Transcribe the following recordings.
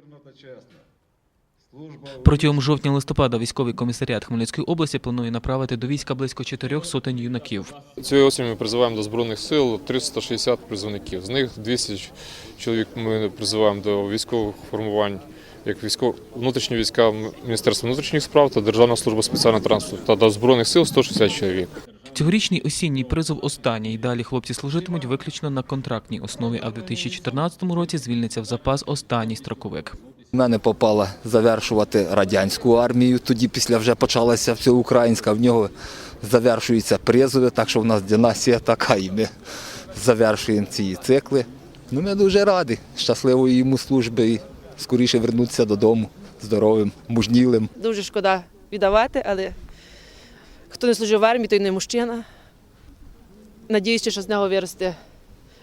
вірно та чесно. Служба Протягом жовтня-листопада військовий комісаріат Хмельницької області планує направити до війська близько чотирьох сотень юнаків. Цієї осені ми призиваємо до Збройних сил 360 призовників. З них 200 чоловік ми призиваємо до військових формувань, як військов... внутрішні війська Міністерства внутрішніх справ та Державна служба спеціального транспорту, та до Збройних сил 160 чоловік. Цьогорічний осінній призов останній. Далі хлопці служитимуть виключно на контрактній основі, а в 2014 році звільниться в запас останній строковик. Мене попала завершувати радянську армію. Тоді після вже почалася вся українська. В нього завершуються призови, так що в нас династія така, і ми завершуємо ці цикли. Ну, ми дуже раді. Щасливої йому служби і скоріше вернутися додому здоровим, мужнілим. Дуже шкода віддавати, але хто не служив в армії, той не мужчина. Надіюся, що з нього виросте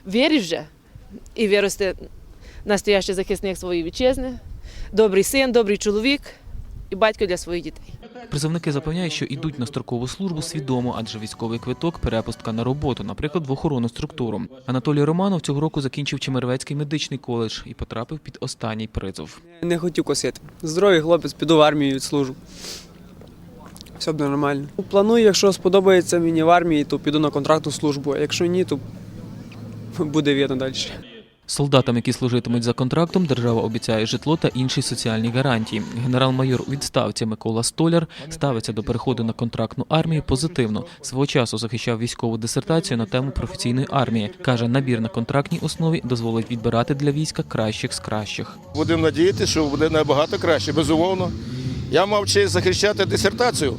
вірить вже і виросте настоящий захисник своєї вітчизни, добрий син, добрий чоловік і батько для своїх дітей. Призовники запевняють, що йдуть на строкову службу свідомо, адже військовий квиток перепустка на роботу, наприклад, в охоронну структуру. Анатолій Романов цього року закінчив Чемервецький медичний коледж і потрапив під останній призов. Не хотів косити. Здоровий хлопець, піду в армію відслужу. Все буде нормально. Планую, якщо сподобається мені в армії, то піду на контрактну службу, а якщо ні, то буде видно далі. Солдатам, які служитимуть за контрактом, держава обіцяє житло та інші соціальні гарантії. Генерал-майор у відставці Микола Столяр ставиться до переходу на контрактну армію позитивно. Свого часу захищав військову дисертацію на тему професійної армії. каже, набір на контрактній основі дозволить відбирати для війська кращих з кращих. Будемо надіятися, що буде набагато краще, безумовно. Я мав честь захищати дисертацію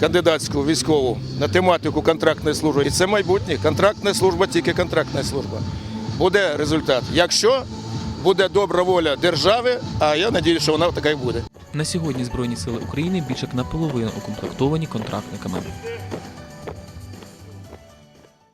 кандидатську військову на тематику контрактної служби. І це майбутнє. Контрактна служба, тільки контрактна служба. Буде результат. Якщо буде добра воля держави, а я сподіваюся, що вона така й буде. На сьогодні збройні сили України більше як наполовину укомплектовані контрактниками.